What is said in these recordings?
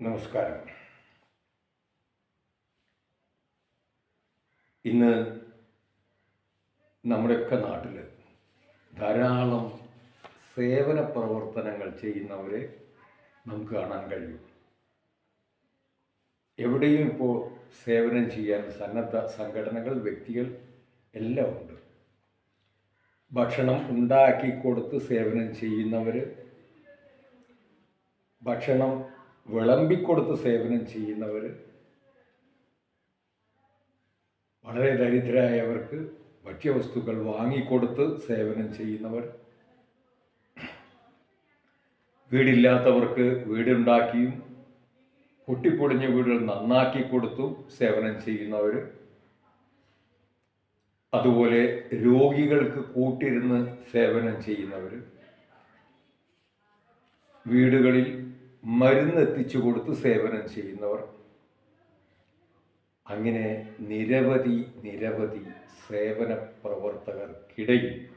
നമസ്കാരം. ഇന്ന് നമ്മുടെയൊക്കെ നാട്ടിൽ ധാരാളം സേവന പ്രവർത്തനങ്ങൾ ചെയ്യുന്നവരെ നമുക്ക് കാണാൻ കഴിയും. എവിടെയും ഇപ്പോൾ സേവനം ചെയ്യാൻ സന്നദ്ധ സംഘടനകൾ വ്യക്തികൾ എല്ലാം ഉണ്ട്. ഭക്ഷണം ഉണ്ടാക്കി കൊടുത്ത് സേവനം ചെയ്യുന്നവർ ഭക്ഷണം വിളമ്പിക്കൊടുത്ത് സേവനം ചെയ്യുന്നവർ വളരെ ദരിദ്രരായവർക്ക് ഭക്ഷ്യവസ്തുക്കൾ വാങ്ങിക്കൊടുത്ത് സേവനം ചെയ്യുന്നവർ വീടില്ലാത്തവർക്ക് വീടുണ്ടാക്കിയും പൊട്ടിപ്പൊളിഞ്ഞ വീടുകൾ നന്നാക്കി കൊടുത്തും സേവനം ചെയ്യുന്നവർ അതുപോലെ രോഗികൾക്ക് കൂട്ടിരുന്ന് സേവനം ചെയ്യുന്നവർ വീടുകളിൽ മരുന്ന് എത്തിച്ചു കൊടുത്ത് സേവനം ചെയ്യുന്നവർ. അങ്ങനെ നിരവധി നിരവധി സേവന പ്രവർത്തകർക്കിടയിൽ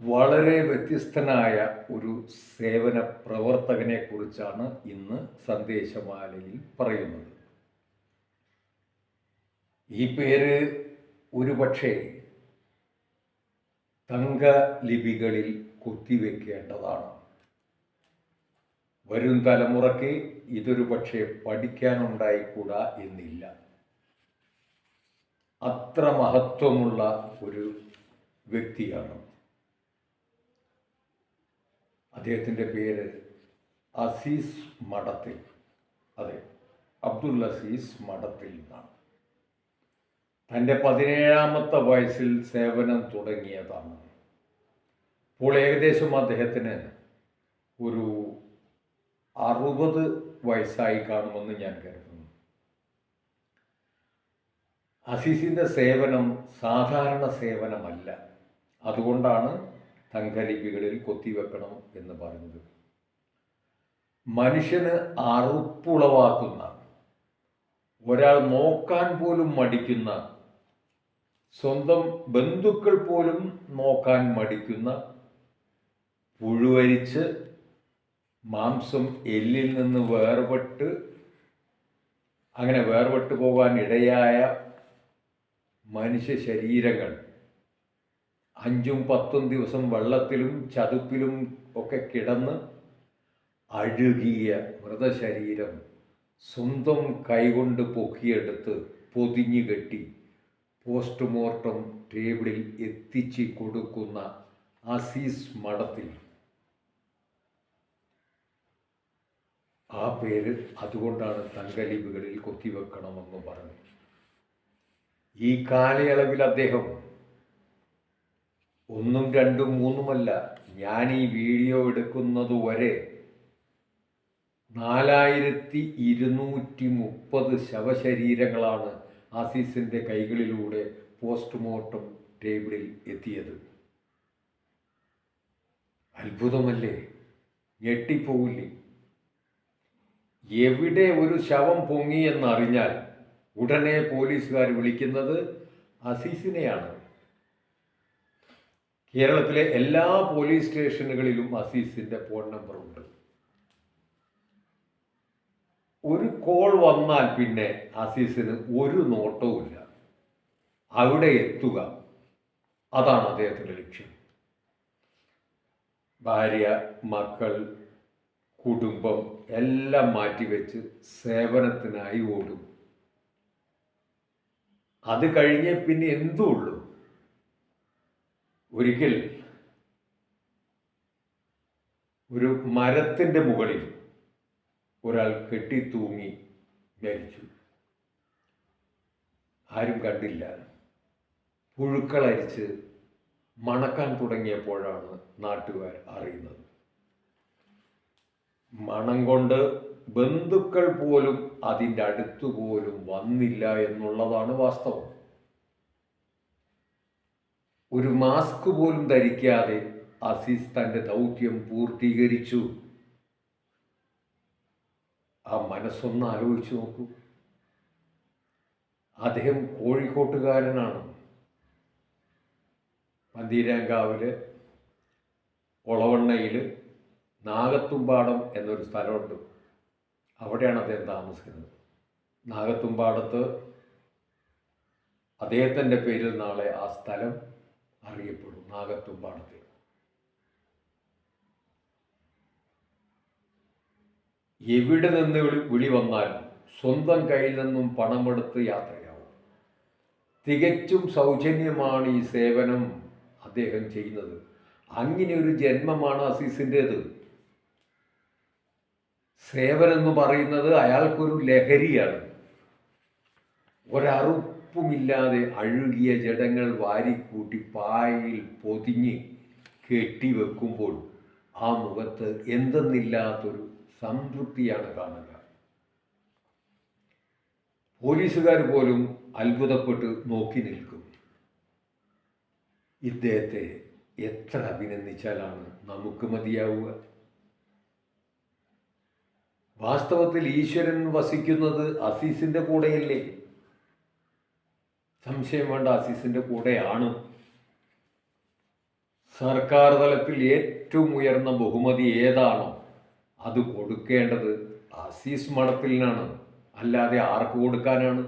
വളരെ വ്യത്യസ്തനായ ഒരു സേവന പ്രവർത്തകനെ കുറിച്ചാണ് ഇന്ന് സന്ദേശമാലയിൽ പറയുന്നത്. ഈ പേര് ഒരുപക്ഷെ തങ്കലിപികളിൽ കുത്തിവെക്കേണ്ടതാണ്. വരും തലമുറയ്ക്ക് ഇതൊരു പക്ഷേ പഠിക്കാനുണ്ടായിക്കൂടാ എന്നില്ല. അത്ര മഹത്വമുള്ള ഒരു വ്യക്തിയാണ്. അദ്ദേഹത്തിന്റെ പേര് അസീസ് മഠത്തിൽ അതെ അബ്ദുൽ അസീസ് മഠത്തിൽ നിന്നാണ്. തന്റെ പതിനേഴാമത്തെ വയസ്സിൽ സേവനം തുടങ്ങിയതാണ്. ഇപ്പോൾ ഏകദേശം അദ്ദേഹത്തിന് ഒരു അറുപത് വയസ്സായി കാണുമെന്ന് ഞാൻ കരുതുന്നു. അസീസിന്റെ സേവനം സാധാരണ സേവനമല്ല. അതുകൊണ്ടാണ് തങ്കലിപികളിൽ കൊത്തിവെക്കണം എന്ന് പറഞ്ഞത്. മനുഷ്യന് അറുപ്പുളവാക്കുന്ന ഒരാൾ നോക്കാൻ പോലും മടിക്കുന്ന സ്വന്തം ബന്ധുക്കൾ പോലും നോക്കാൻ മടിക്കുന്ന പുഴുവരിച്ച് മാംസം എല്ലിൽ നിന്ന് വേർപെട്ട് അങ്ങനെ വേർപെട്ട് പോകാൻ ഇടയായ മനുഷ്യ ശരീരങ്ങൾ. അഞ്ചും പത്തും ദിവസം വെള്ളത്തിലും ചതുപ്പിലും ഒക്കെ കിടന്ന് അഴുകിയ മൃതശരീരം സ്വന്തം കൈകൊണ്ട് പൊക്കിയെടുത്ത് പൊതിഞ്ഞു കെട്ടി പോസ്റ്റ്മോർട്ടം ടേബിളിൽ എത്തിച്ച് കൊടുക്കുന്ന അസീസ് മഠത്തിൽ ആ പേര് അതുകൊണ്ടാണ് തങ്കലിപികളിൽ കൊത്തിവെക്കണമെന്ന് പറഞ്ഞു. ഈ കാലയളവിൽ അദ്ദേഹം ഒന്നും രണ്ടും മൂന്നുമല്ല ഞാൻ ഈ വീഡിയോ എടുക്കുന്നത് വരെ നാലായിരത്തി ഇരുന്നൂറ്റി മുപ്പത് ശവശരീരങ്ങളാണ് ആസീസിന്റെ കൈകളിലൂടെ പോസ്റ്റ്മോർട്ടം ടേബിളിൽ എത്തിയത്. അത്ഭുതമല്ലേ? ഞെട്ടിപ്പോവില്ലേ? എവിടെ ഒരു ശവം പൊങ്ങി എന്നറിഞ്ഞാൽ ഉടനെ പോലീസുകാർ വിളിക്കുന്നത് അസീസിനെയാണ്. കേരളത്തിലെ എല്ലാ പോലീസ് സ്റ്റേഷനുകളിലും അസീസിന്റെ ഫോൺ നമ്പർ ഉണ്ട്. ഒരു കോൾ വന്നാൽ പിന്നെ അസീസിന് ഒരു നോട്ടവുമില്ല അവിടെ എത്തുക. അതാണ് അദ്ദേഹത്തിന്റെ ലക്ഷ്യം. ഭാര്യ മക്കൾ കുടുംബം എല്ലാം മാറ്റിവെച്ച് സേവനത്തിനായി ഓടും. അത് കഴിഞ്ഞ് പിന്നെ എന്തും ഉള്ളൂ. ഒരിക്കൽ ഒരു മരത്തിന്റെ മുകളിൽ ഒരാൾ കെട്ടി തൂങ്ങി മരിച്ചു. ആരും കണ്ടില്ല. പുഴുക്കളരിച്ച് മണക്കാൻ തുടങ്ങിയപ്പോഴാണ് നാട്ടുകാർ അറിയുന്നത്. മണം കൊണ്ട് ബന്ധുക്കൾ പോലും അതിന്റെ അടുത്തു പോലും വന്നില്ല എന്നുള്ളതാണ് വാസ്തവം. ഒരു മാസ്ക് പോലും ധരിക്കാതെ അസീസ് തന്റെ ദൗത്യം പൂർത്തീകരിച്ചു. ആ മനസ്സൊന്ന് ആലോചിച്ച് നോക്കൂ. അദ്ദേഹം കോഴിക്കോട്ടുകാരനാണ്. പന്തീരാങ്കാവിൽ ഒളവണ്ണയിൽ നാഗത്തുംപാടം എന്നൊരു സ്ഥലമുണ്ട്. അവിടെയാണ് അദ്ദേഹം താമസിക്കുന്നത്. നാഗത്തുമ്പാടത്ത് അദ്ദേഹത്തിന്റെ പേരിൽ നാളെ ആ സ്ഥലം അറിയപ്പെടും നാഗത്തുമ്പാടത്ത് എവിടെ നിന്ന് വിളി വിളി വന്നാലും സ്വന്തം കയ്യിൽ നിന്നും പണമെടുത്ത് യാത്രയാവും. തികച്ചും സൗജന്യമാണ് ഈ സേവനം അദ്ദേഹം ചെയ്യുന്നത്. അങ്ങനെ ഒരു ജന്മമാണ് അസീസിന്റേത്. സേവനം എന്ന് പറയുന്നത് അയാൾക്കൊരു ലഹരിയാണ്. ഒരറുപ്പുമില്ലാതെ അഴുകിയ ജടങ്ങൾ വാരിക്കൂട്ടി പായയിൽ പൊതിഞ്ഞ് കെട്ടിവെക്കുമ്പോൾ ആ മുഖത്ത് എന്തെന്നില്ലാത്തൊരു സംതൃപ്തിയാണ് കാണുക. പോലീസുകാർ പോലും അത്ഭുതപ്പെട്ട് നോക്കി നിൽക്കും. ഇദ്ദേഹത്തെ എത്ര അഭിനന്ദിച്ചാലാണ് നമുക്ക് മതിയാവുക? വാസ്തവത്തിൽ ഈശ്വരൻ വസിക്കുന്നത് അസീസിന്റെ കൂടെയല്ലേ? സംശയം വേണ്ട അസീസിന്റെ കൂടെയാണ്. സർക്കാർ തലത്തിൽ ഏറ്റവും ഉയർന്ന ബഹുമതി ഏതാണോ അത് കൊടുക്കേണ്ടത് അസീസ് മഠത്തിനാണ് അല്ലാതെ ആർക്ക് കൊടുക്കാനാണ്?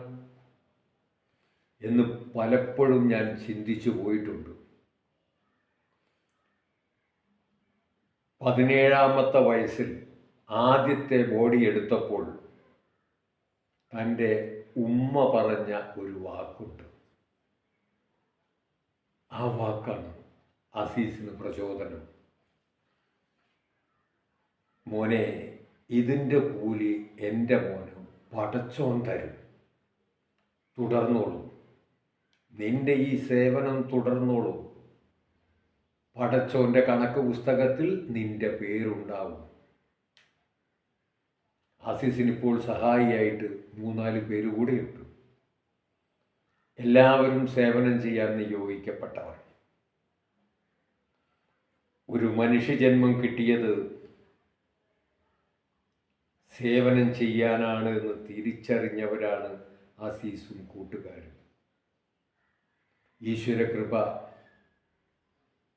എന്ന് പലപ്പോഴും ഞാൻ ചിന്തിച്ചു പോയിട്ടുണ്ട്. പതിനേഴാമത്തെ വയസ്സിൽ ആദ്യത്തെ ബോഡി എടുത്തപ്പോൾ തന്റെ ഉമ്മ പറഞ്ഞ ഒരു വാക്കുണ്ട്. ആ വാക്കാണ് അസീസിന് പ്രചോദനം. മോനെ ഇതിന്റെ കൂലി എന്റെ മോന് പടച്ചോൻ തരും. തുടർന്നോളൂ. നിന്റെ ഈ സേവനം തുടർന്നോളൂ. പടച്ചോന്റെ കണക്ക് പുസ്തകത്തിൽ നിന്റെ പേരുണ്ടാവും. അസീസിന് ഇപ്പോൾ സഹായിയായിട്ട് മൂന്നാൽ പേര് കൂടെയുണ്ട്. എല്ലാവരും സേവനം ചെയ്യാൻ നിയോഗിക്കപ്പെട്ടവർ ഒരു മനുഷ്യജന്മം കിട്ടിയത് സേവനം ചെയ്യാനാണ് എന്ന് തിരിച്ചറിഞ്ഞവരാണ് അസീസും കൂട്ടുകാരും. ഈശ്വരകൃപ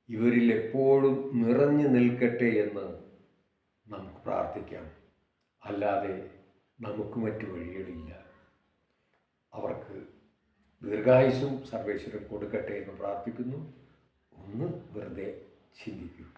ഇവരിൽ എപ്പോഴും നിറഞ്ഞു നിൽക്കട്ടെ എന്ന് നമുക്ക് പ്രാർത്ഥിക്കാം. അല്ലാതെ നമുക്ക് മറ്റു വഴികളില്ല. അവർക്ക് ദീർഘായുസും സർവേശ്വരൻ കൊടുക്കട്ടെ എന്ന് പ്രാർത്ഥിക്കുന്നു. ഒന്ന് വെറുതെ ചിന്തിക്കും.